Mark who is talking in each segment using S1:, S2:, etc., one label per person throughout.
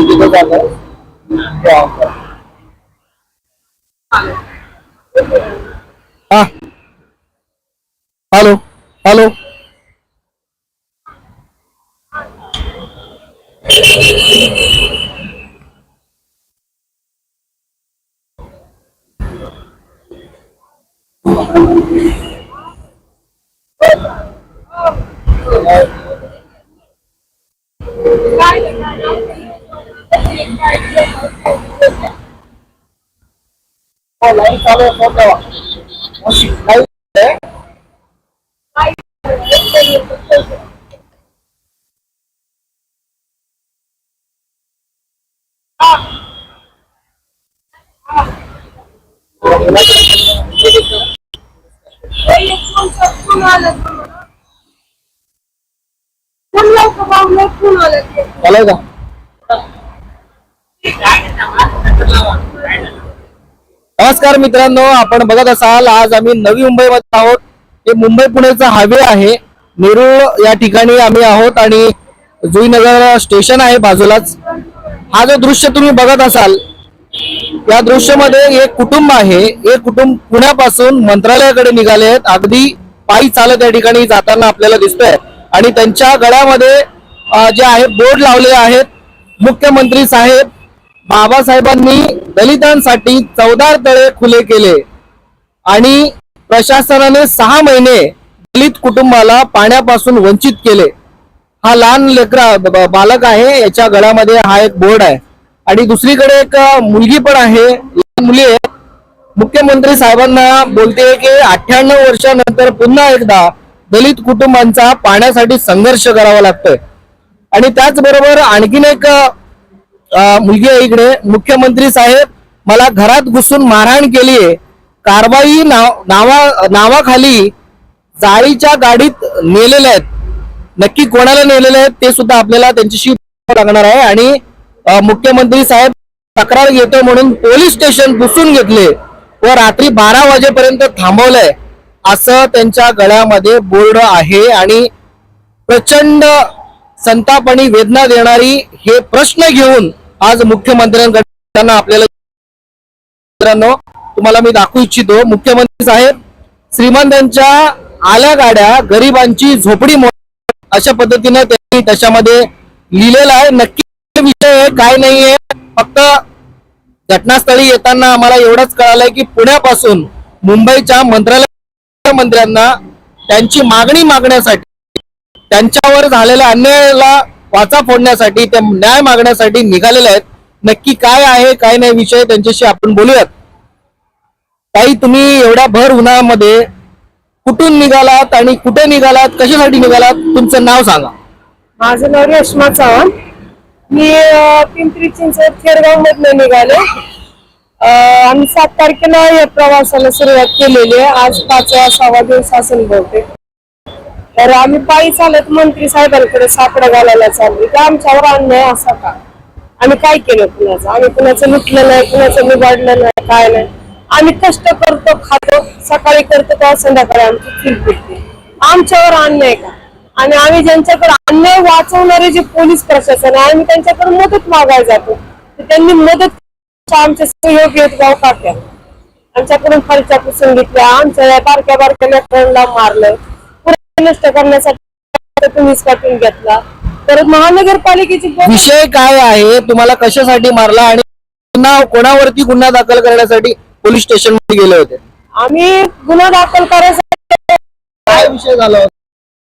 S1: तिथं झालं हा हॅलो हॅलो लाईन चालू आहे फोन लावा लाईन का? नमस्कार मित्रांनो आपण बघत असाल आज आम्ही नवी मुंबईमध्ये आहोत. हे मुंबई पुण्याचा हायवे आहे. नेरूळ या ठिकाणी आम्ही आहोत आणि जुईनगर स्टेशन आहे बाजूलाच. हा जो दृश्य तुम्ही बघत असाल या दृश्यामध्ये एक कुटुंब आहे. एक कुटुंब पुण्यापासून मंत्रालयाकडे निघाले आहेत. अगदी पायी चालत या ठिकाणी जाताना आपल्याला दिसतोय. आणि त्यांच्या गळ्यामध्ये जे आहे बोर्ड लावले आहेत. मुख्यमंत्री साहेब बाबासाहेबांनी दलितांसाठी चौदा तळे खुले केले. आणि प्रशासनाने सहा महिने दलित कुटुंबाला पाण्यापासून वंचित केले. हा लहान लेकरा बालक आहे. याच्या गळ्यामध्ये हा एक बोर्ड आहे. आणि दुसरीकडे एक मुलगी पण आहे. मुली आहे मुख्यमंत्री साहेबांना बोलते की अठ्ठ्याण्णव वर्षानंतर पुन्हा एकदा दलित कुटुंबांचा पाण्यासाठी संघर्ष करावा लागतोय. आणि त्याचबरोबर आणखीन एक मुलगी आहे इकडे मुख्यमंत्री साहेब. मला घरात घुसून मारहाण केलीये कारवाई नाव नावा नावाखाली जाळीच्या गाडीत नेलेल्या आहेत. नक्की कोणाला नेलेले आहेत ते सुद्धा आपल्याला त्यांच्याशी लागणार आहे. आणि मुख्यमंत्री साहेब तक्रार घेतो म्हणून पोलीस स्टेशन पुसून घेतले व रात्री बारा वाजेपर्यंत थांबवलंय. असं त्यांच्या गळ्यामध्ये बोर्ड आहे आणि प्रचंड संताप आणि वेदना देणारी हे प्रश्न घेऊन आज मुख्यमंत्र्यांकडे आपल्याला मित्रांनो तुम्हाला मी दाखवू इच्छितो. मुख्यमंत्री साहेब श्रीमंतांच्या आल्या गाड्या गरिबांची झोपडी मोड अशा पद्धतीनं त्यांनी त्याच्यामध्ये लिहिलेलं आहे. नक्की विषय आहे काय नाहीये. फक्त घटनास्थळी येताना आम्हाला एवढंच कळालंय की पुण्यापासून मुंबईच्या मंत्रालय मंत्र्यांना त्यांची मागणी मागण्यासाठी त्यांच्यावर झालेल्या अन्यायाला वाचा फोडण्यासाठी ते न्याय मागण्यासाठी निघालेले आहेत. नक्की काय आहे काय नाही विषय त्यांच्याशी आपण बोलूयात. ताई तुम्ही एवढ्या भर उन्हामध्ये कुठून निघालात आणि कुठे निघालात कशासाठी निघालात? तुमचं नाव सांगा.
S2: माझं नाव रेश्मा चव्हाण. मी पिंपरी चिंचवड खेरगाव मधनं निघाले. अं, आम्ही सात तारखेला या प्रवासाला सुरुवात केलेली आहे. आज पाचवा सहावा दिवस असेल बहुतेक. तर आम्ही पायी चालत मंत्री साहेबांकडे सापडा घालायला चालली. तर आमच्यावर अन्याय असा का? आम्ही काय केलं कुणाचं? आम्ही कुणाचं लुटलं नाही कुणाचं बिघडलं नाही काय नाही. आम्ही कष्ट करतो खातो सकाळी करतो तेव्हा संध्याकाळी आमची चूल पिटते आमच्यावर अन्याय का? आणि आम्ही ज्यांच्याकडे अन्याय वाचवणारे जे पोलीस प्रशासन आहे आम्ही त्यांच्याकडे मदत मागायला जातो. त्यांनी मदत आमचे सहयोगी आहेत गाव काट्या आमच्याकडून फरच्या पुसून घेतल्या. आमच्या या बारक्या बारक्या लेकरांना मारलं. पुढे नष्ट करण्यासाठी तुम्हीच काटून घेतला. परत महानगरपालिकेची
S1: विषय काय आहे? तुम्हाला कशासाठी मारला आणि कोणावरती गुन्हा दाखल करण्यासाठी पोलीस स्टेशनमध्ये गेले होते?
S2: आम्ही गुन्हा दाखल करायसाठी
S1: काय विषय झाला होता?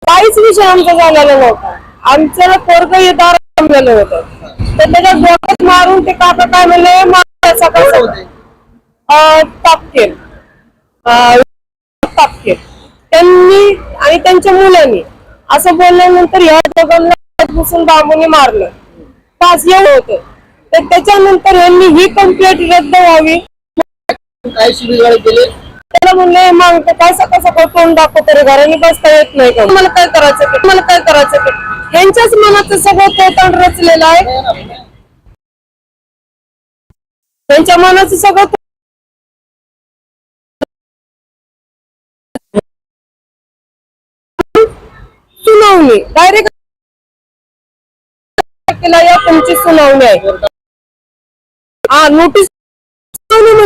S2: काहीच विषय आमचा झालेला नव्हता. आमचं पोरग दार जमलेलं होतं. तर त्याच्या डोक्यात मारून ते काका काय म्हणले मारा सकाळ सकाळ. अं, तापकेल अं, तापकेल त्यांनी आणि त्यांच्या मुलांनी असं बोलल्यानंतर ह्या दोघांना घुसून बांबूने मारलं. पाच एवढं होतं. तर त्याच्यानंतर यांनी ही कंप्लेंट रद्द व्हावी.
S1: काय शिबिर केले?
S2: त्याला म्हणले मग ते काय सकाळ सकाळ तोंड दाखवतो रे घराने बसता येत नाही का? मला काय करायचं तुम्हाला मला काय करायचं त्यांच्याच मनाचं सगळं तोतण रचलेलं आहे. त्यांच्या मनाचं सगळं सुनावणी. डायरेक्ट केला या तुमची सुनावणी आहे. हा नोटीस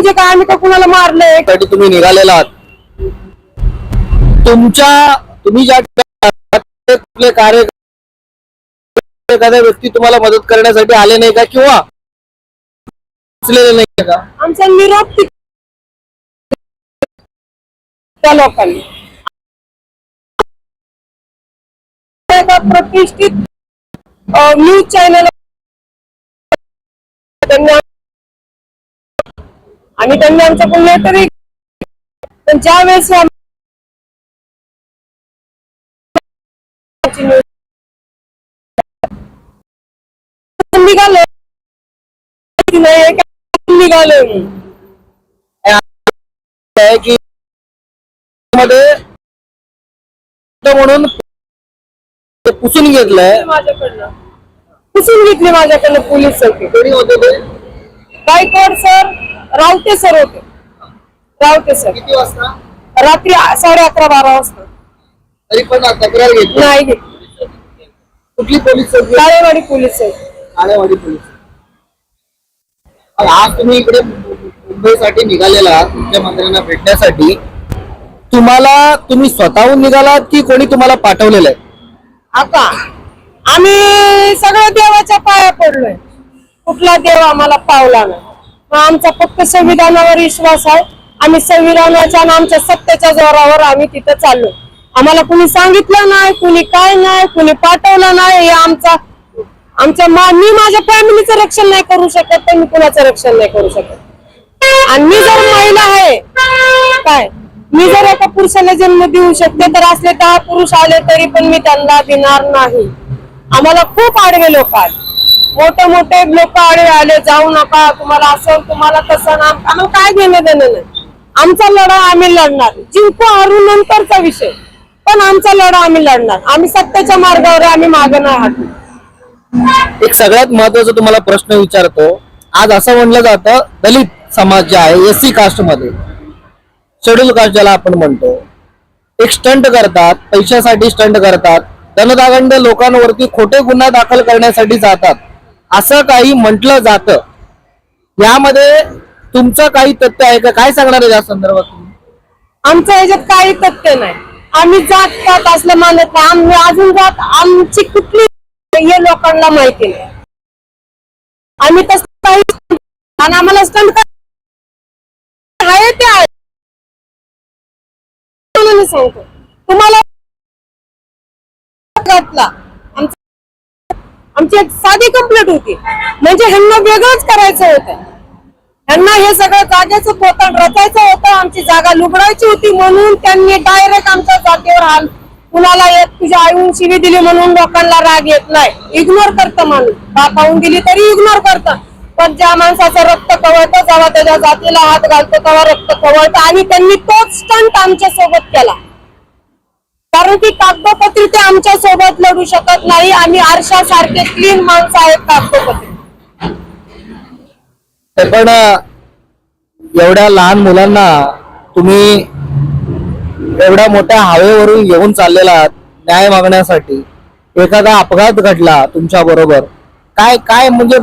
S2: म्हणजे काय? आम्ही का कुणाला मारलंय?
S1: साठी तुम्ही निघालेला आहात. तुमच्या तुम्ही ज्या ठिकाणी कार्य एखाद्या व्यक्ती तुम्हाला मदत करण्यासाठी आले नाही का? किंवा उचलेले नाही का?
S2: आमचा निरोप त्या लोकांनी. एका प्रतिष्ठित न्यूज चॅनल आणि त्यांनी आमच्याकडून लेटरही पण ज्या वेळेस निघालो निघालो. मी
S1: की मध्ये म्हणून पुसून घेतलंय.
S2: माझ्याकडनं. पुसून घेतली माझ्याकडनं पोलीस चौकी
S1: कोणी होते ते?
S2: गायकवाड सर रावते सर होते. रावते सर.
S1: किती वाजता?
S2: रात्री साडे अकरा बारा वाजता.
S1: तरी पण तक्रार घेतली.
S2: नाही घेतली.
S1: कुठली पोलीस चौकी
S2: काळेवाडी पोलीस चौकी
S1: आळेवाडी पोलीस आज तुम्ही इकडे मुंबईसाठी निघालेला आहात. मुख्यमंत्र्यांना भेटण्यासाठी. तुम्हाला तुम्ही स्वतःहून निघालात की कोणी तुम्हाला पाठवलेलं आहे?
S2: आता आम्ही सगळं देवाच्या पाया पडलोय. कुठला देव आम्हाला पावला नाही. आमचा फक्त संविधानावर विश्वास आहे. आम्ही संविधानाच्या आणि आमच्या सत्तेच्या जोरावर आम्ही तिथं चाललो. आम्हाला कुणी सांगितलं नाही कुणी काय नाही कुणी पाठवलं नाही. हे आमचा आमच्या मा- मी माझ्या फॅमिलीचं रक्षण नाही करू शकत तर मी कुणाचं रक्षण नाही करू शकत. आणि मी जर महिला आहे काय? मी जर एका पुरुषाला जन्म देऊ शकते तर असले दहा पुरुष आले तरी पण मी त्यांना देणार नाही. आम्हाला खूप आडवे लोक आहेत मोठे मोठे लोक आडवे आले जाऊ नका तुम्हाला असं तुम्हाला तसं ना. आम्हाला काय घेणं देणं नाही. आमचा लढा आम्ही लढणार. जिंकू हरू नंतरचा विषय. पण आमचा लढा आम्ही लढणार. आम्ही सत्याच्या मार्गावर आम्ही मागे नाही हटणार.
S1: एक सगळ्यात महत्त्वाचा तुम्हाला प्रश्न विचारतो. आज असं म्हणलं जातं दलित समाज जे आहे एस सी कास्टमध्ये शेड्यूल कास्ट ज्याला आपण म्हणतो एक स्टंट करतात पैशासाठी स्टंट करतात धनदागंड लोकांवरती खोटे गुन्हा दाखल करण्यासाठी जातात. असं काही म्हटलं जातं. यामध्ये तुमचं काही तथ्य आहे का? काय सांगणार आहे या संदर्भात तुम्ही?
S2: आमच्या ह्याच्यात काही तथ्य नाही. आम्ही जात पात असलं मानत नाही. आम्ही अजून जात आमची कुठली हे लोकांना माहिती नाही. आम्ही तसं काही आणि आम्हाला स्टंट आहे ते आहे. म्हणून सांगतो. तुम्हाला घातला. आमची एक साधी कंप्लीट होती. म्हणजे ह्यांना वेगळंच करायचं होतं. त्यांना हे सगळं जागेचं पोतण रचायचं होतं. आमची जागा लुबडायची होती म्हणून त्यांनी डायरेक्ट आमच्या जागेवर हाल. कुणाला येत तुझ्या आईहून शिवी दिली म्हणून लोकांना राग येत नाही. इग्नोर करतं माणूस. बापाहून दिली तरी इग्नोर करतं. पण ज्या माणसाचं रक्त कवळतं जेव्हा त्याच्या जातीला हात घालतो तेव्हा रक्त कवळतं. आणि त्यांनी तोच स्टंट आमच्यासोबत केला. कारण की कागदोपत्री ते आमच्यासोबत लढू शकत नाही. आम्ही आरशासारखे क्लीन माणसं आहेत कागदोपत्री.
S1: पण एवढ्या लहान मुलांना तुम्ही एवढ्या मोठ्या हावेवरून घेऊन चाललेला आहात न्याय मागण्यासाठी. एखादा अपघात घडला तुमच्या बरोबर काय काय म्हणजे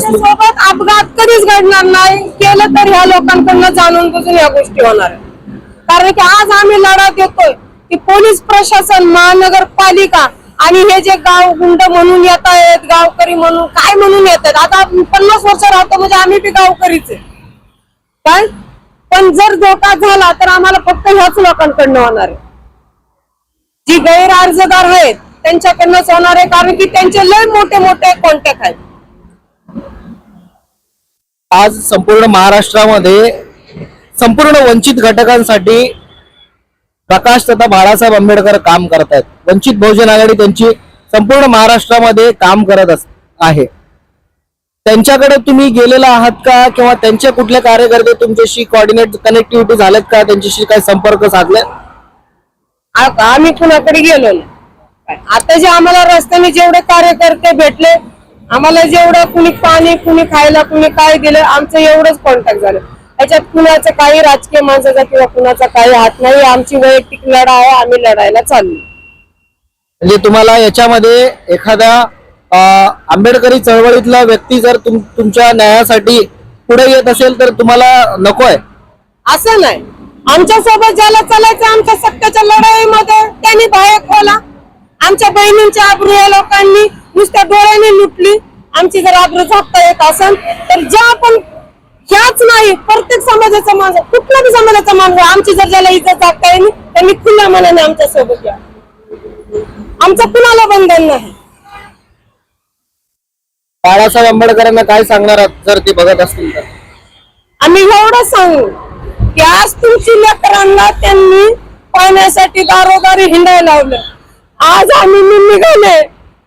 S2: सोबत अपघात कधीच घडणार नाही. केलं तर ह्या लोकांकडनं जाणून बुजून या गोष्टी होणार. कारण की आज आम्ही लढा देतोय. की पोलीस प्रशासन महानगरपालिका आणि हे जे गाव गुंड म्हणून येत आहेत गावकरी म्हणून काय म्हणून येत आहेत आता पन्नास वर्ष राहतो म्हणजे आम्ही बी गावकरीच आहे. काय पण जर धोका झाला तर आम्हाला फक्त ह्याच लोकांकडनं होणार आहे. जी गैर अर्जदार आहेत त्यांच्याकडनंच होणार आहे कारण की त्यांचे लय मोठे मोठे कॉन्टॅक्ट आहेत.
S1: आज संपूर्ण महाराष्ट्रामध्ये संपूर्ण वंचित घटकांसाठी प्रकाश तथा बाळासाहेब आंबेडकर काम करत आहेत. वंचित बहुजन आघाडी त्यांची संपूर्ण महाराष्ट्रामध्ये काम करत अस- आहे. त्यांच्याकडे तुम्ही गेलेला आहात का? किंवा त्यांचे कुठले कार्यकर्ते तुमच्याशी कॉर्डिनेट कनेक्टिव्हिटी झालेत का? त्यांच्याशी काय संपर्क साधले
S2: आम्ही कुणाकडे गेलो नाही आता जे आम्हाला रस्त्याने जेवढे कार्यकर्ते भेटले आम्हाला जेवढं कुणी पाणी कुणी खायला कुणी काय दिलं आमचं एवढंच कॉन्टॅक्ट झालं. याच्यात कुणाचं काही राजकीय माणसाचा किंवा कुणाचा काही हात नाही आमची वैयक्तिक लढा आहे आम्ही लढायला चाललो.
S1: म्हणजे तुम्हाला याच्यामध्ये एखादा अं, आंबेडकरी चळवळीतला व्यक्ती जर तुम तुमच्या न्यायासाठी पुढे येत असेल तर तुम्हाला नकोय
S2: असं नाही. आमच्यासोबत ज्याला चालायचं आमच्या सत्याच्या लढाईमध्ये त्यांनी बाहेर खोला. आमच्या बहिणींच्या आबरू या लोकांनी नुसत्या डोळ्याने लुटली. आमची जर आबरू झाकता येत असेल तर ज्या आपण ह्याच नाही प्रत्येक समाजाचा माणूस कुठल्या बी समाजाचा माणूस आमची जर ज्याला इज्जत झाकता येईल त्यांनी खुल्या मनाने आमच्यासोबत या. आमचं कुणाला बंधन नाही.
S1: बाळासाहेब आंबेडकरांना काय सांगणार आहात जर ते बघत असतील तर?
S2: आम्ही एवढं सांगू की आज तुमची लेकरांना त्यांनी पाण्यासाठी दारोदारी हिंडायला लावलं. आज आम्ही मी निघाले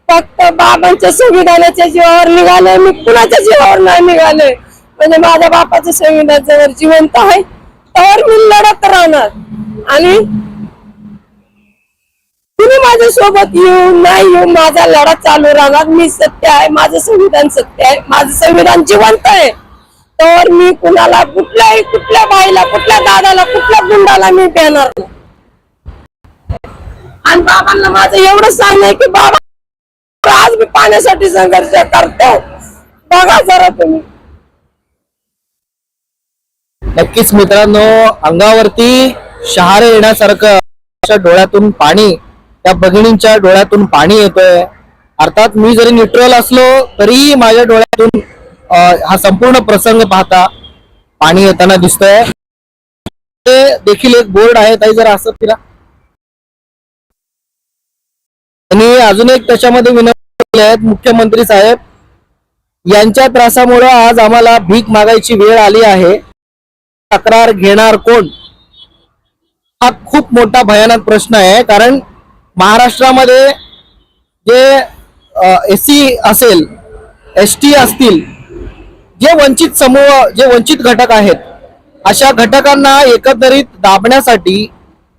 S2: फक्त बाबांच्या संविधानाच्या जीवावर निघाले मी कुणाच्या जीवावर नाही निघाले. म्हणजे माझ्या बापाचं संविधान जवळ जिवंत आहे तर मी लढत राहणार. आणि तुम्ही माझ्या सोबत येऊ नाही येऊ माझा लढा चालू राहणार. मी सत्य आहे माझं संविधान सत्य आहे माझं संविधान जिवंत आहे. तर मी कुणाला कुठल्याही कुठल्या बाईला कुठल्या दादाला कुठल्या गुंडाला मी देणार नाही. आणि बाबांना माझं एवढं सांगणं आहे की बाबा आज मी पाण्यासाठी संघर्ष करतो बघा जरा तुम्ही.
S1: नक्कीच मित्रांनो अंगावरती शहारे येण्यासारखं डोळ्यातून पाणी त्या भगिनींच्या डोळ्यातून पाणी येतोय. अर्थात मी जरी न्यूट्रल असलो तरी माझ्या डोळ्यातून हा संपूर्ण प्रसंग पाहता पाणी येताना दिसतोय. ते देखील एक बोर्ड आहे ताई जरा असं तिला आणि अजून एक त्याच्यामध्ये विनंती केली आहेत मुख्यमंत्री साहेब यांच्या त्रासामुळे आज आम्हाला भीक मागायची वेळ आली आहे. तक्रार घेणार कोण? हा खूप मोठा भयानक प्रश्न आहे कारण महाराष्ट्रामध्ये जे एस सी असेल एस टी असतील जे वंचित समूह जे वंचित घटक आहेत अशा घटकांना एकत्रित दाबण्यासाठी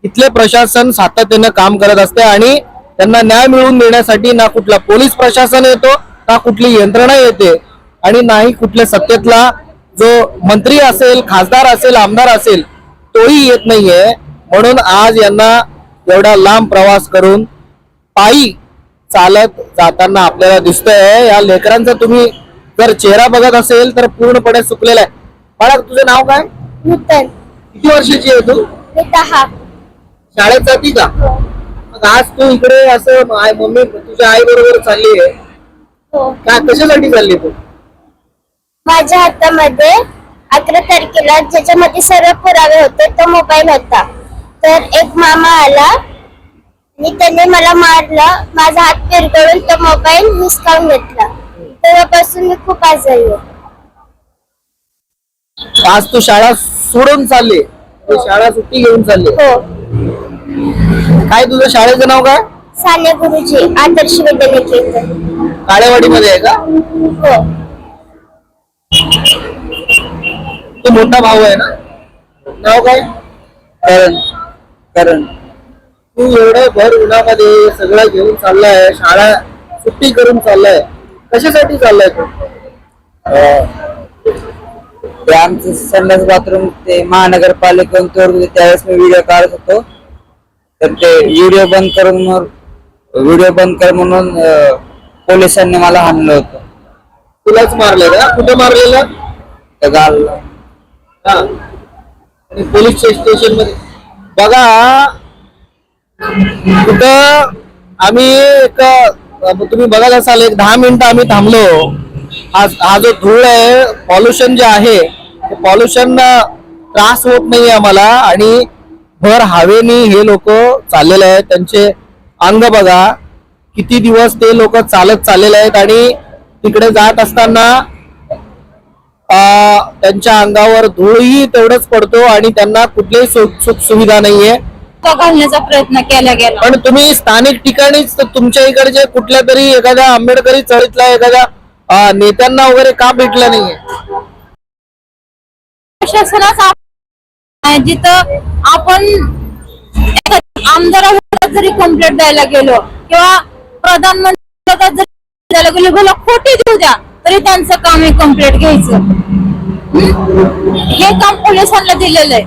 S1: इथले प्रशासन सातत्यानं काम करत असते आणि त्यांना न्याय मिळवून देण्यासाठी ना कुठला पोलीस प्रशासन येतो ना कुठली यंत्रणा येते आणि नाही कुठल्या सत्तेतला जो मंत्री असेल खासदार असेल आमदार असेल तोही येत नाहीये. म्हणून आज यांना एवढा लांब प्रवास करून पायी चालत जाताना आपल्याला दिसतंय. या लेकरांचा तुम्ही जर चेहरा बघत असेल तर पूर्णपणे सुकलेला आहे. बाळा तुझं नाव काय?
S2: नूतन.
S1: किती वर्षाची आहे तू?
S2: मी दहा.
S1: शाळेत जाती का? मग आज तू इकडे असं आय- मम्मी तुझ्या आई बरोबर चालली आहे.
S2: हो.
S1: का कशासाठी चालली तू?
S2: माझ्या हातामध्ये अकरा तारखेला ज्याच्यामध्ये सर्व पुरावे होते तो मोबाईल होता. तर एक मामा आला आणि त्याने मला मारलं. माझा हात पिरगळून तो मोबाईल हिसकावून घेतला. तेव्हापासून मी खूप आजारी आहे.
S1: आज तू शाळा सोडून चालली. तू शाळा सुट्टी घेऊन चालली.
S2: हो.
S1: काय तुझं शाळेचं नाव काय?
S2: साने गुरुजी आदर्श विद्यानिकेतन
S1: काळेवाडीमध्ये आहे का?
S2: हो.
S1: तू मोठा भाऊ आहे ना? नाव काय? करण. करण. तू एवढं भर उन्हामध्ये सगळं घेऊन चाललाय शाळा सुट्टी करून चाललाय. कशासाठी चाललाय तू?
S3: ते आमचं संडास बाथरूम ते महानगरपालिकेतून तोड होते. त्यावेळेस मी व्हिडिओ काढत होतो. तर ते व्हिडिओ बंद करून व्हिडिओ बंद कर म्हणून अं, पोलिसांनी मला हाणलं होतं.
S1: तुलाच मारलं का कुठं मारलेलं?
S3: त्या गाल
S1: हा आणि पोलीस स्टेशनमध्ये बघा कुठं आम्ही एक तुम्ही बघत असाल एक दहा मिनिटं आम्ही थांबलो. हा हा जो धूळ आहे पॉल्युशन जे आहे ते पॉल्युशन त्रास होत नाही आम्हाला. आणि भर हवेनी हे लोक चाललेले आहेत. त्यांचे अंग बघा किती दिवस ते लोक चालत चाललेले आहेत. आणि तिकडे जात असताना त्यांच्या अंगावर धूळही तेवढंच पडतो आणि त्यांना कुठलीही सुख सुख सुविधा नाहीये.
S2: घालण्याचा प्रयत्न केला गेला?
S1: पण तुम्ही स्थानिक ठिकाणीच तुमच्या इकडचे कुठल्या तरी एखाद्या आंबेडकरी चळीतल्या एखाद्या नेत्यांना वगैरे का भेटलं नाहीये?
S2: प्रशासनाचा जिथं आपण
S4: आमदारावर जरी कंप्लेंट द्यायला गेलो किंवा प्रधानमंत्री खोटी देऊ द्या. तरी त्यांचं काम हे कंप्लीट घ्यायचं. हे काम पोलिसांना दिलेलं आहे.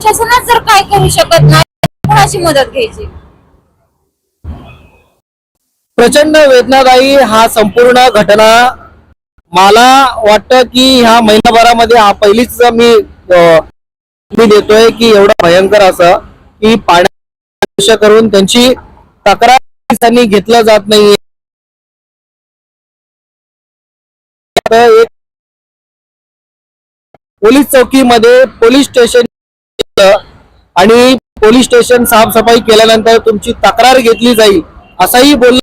S4: शासनात जर काय करू शकत नाही कोणाची मदत घ्यायची?
S1: प्रचंड वेदनादायी हा संपूर्ण घटना. मला वाटतं की ह्या महिनाभरामध्ये हा पहिलीच मी मी देतोय की एवढं भयंकर असं की पाण्या करून त्यांची तक्रार त्यांनी घेतलं जात नाहीये. एक पोलीस चौकीमध्ये पोलीस स्टेशन आणि पोलीस स्टेशन साफसफाई केल्यानंतर तुमची तक्रार घेतली जाईल असंही बोल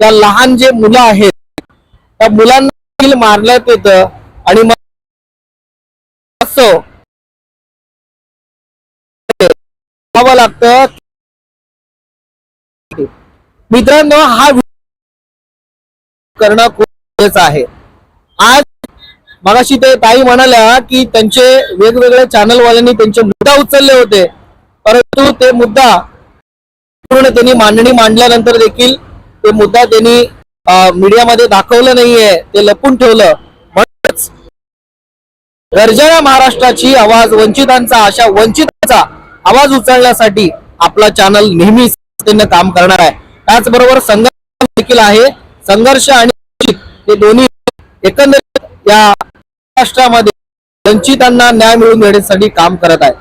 S1: त्या लहान जे मुलं आहेत त्या मुलांना देखील मारण्यात येतं आणि मग लागतं मित्रांनो हा करणं खूप गरजेचं आहे. आज मगाशी ते ताई म्हणाल्या की त्यांचे वेगवेगळ्या चॅनल वाल्यांनी त्यांचे मुद्दा उचलले होते. परंतु ते मुद्दा पूर्ण त्यांनी मांडणी मांडल्यानंतर देखील ते मुद्दा त्यांनी मीडियामध्ये दाखवलं नाहीये. ते लपून ठेवलं. म्हणूनच गर्जना महाराष्ट्राची आवाज वंचितांचा अशा वंचितांचा आवाज उचलण्यासाठी आपला चॅनल नेहमी काम करणार आहे. त्याचबरोबर संघर्ष देखील आहे. संघर्ष आणि हे दोन्ही एकंदरीत या महाराष्ट्रामध्ये वंचितांना न्याय मिळवून देण्यासाठी काम करत आहे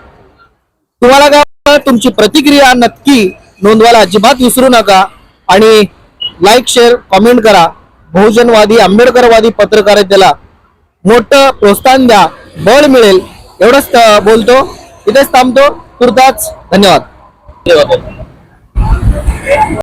S1: तुम्हाला काय तुमची प्रतिक्रिया नक्की नोंदवायला अजिबात विसरू नका आणि लाईक शेअर कमेंट करा. बहुजनवादी आंबेडकरवादी पत्रकारितेला मोठं प्रोत्साहन द्या. बळ मिळेल. एवढंच बोलतो. इथेच थांबतो. तुर्ताच धन्यवाद.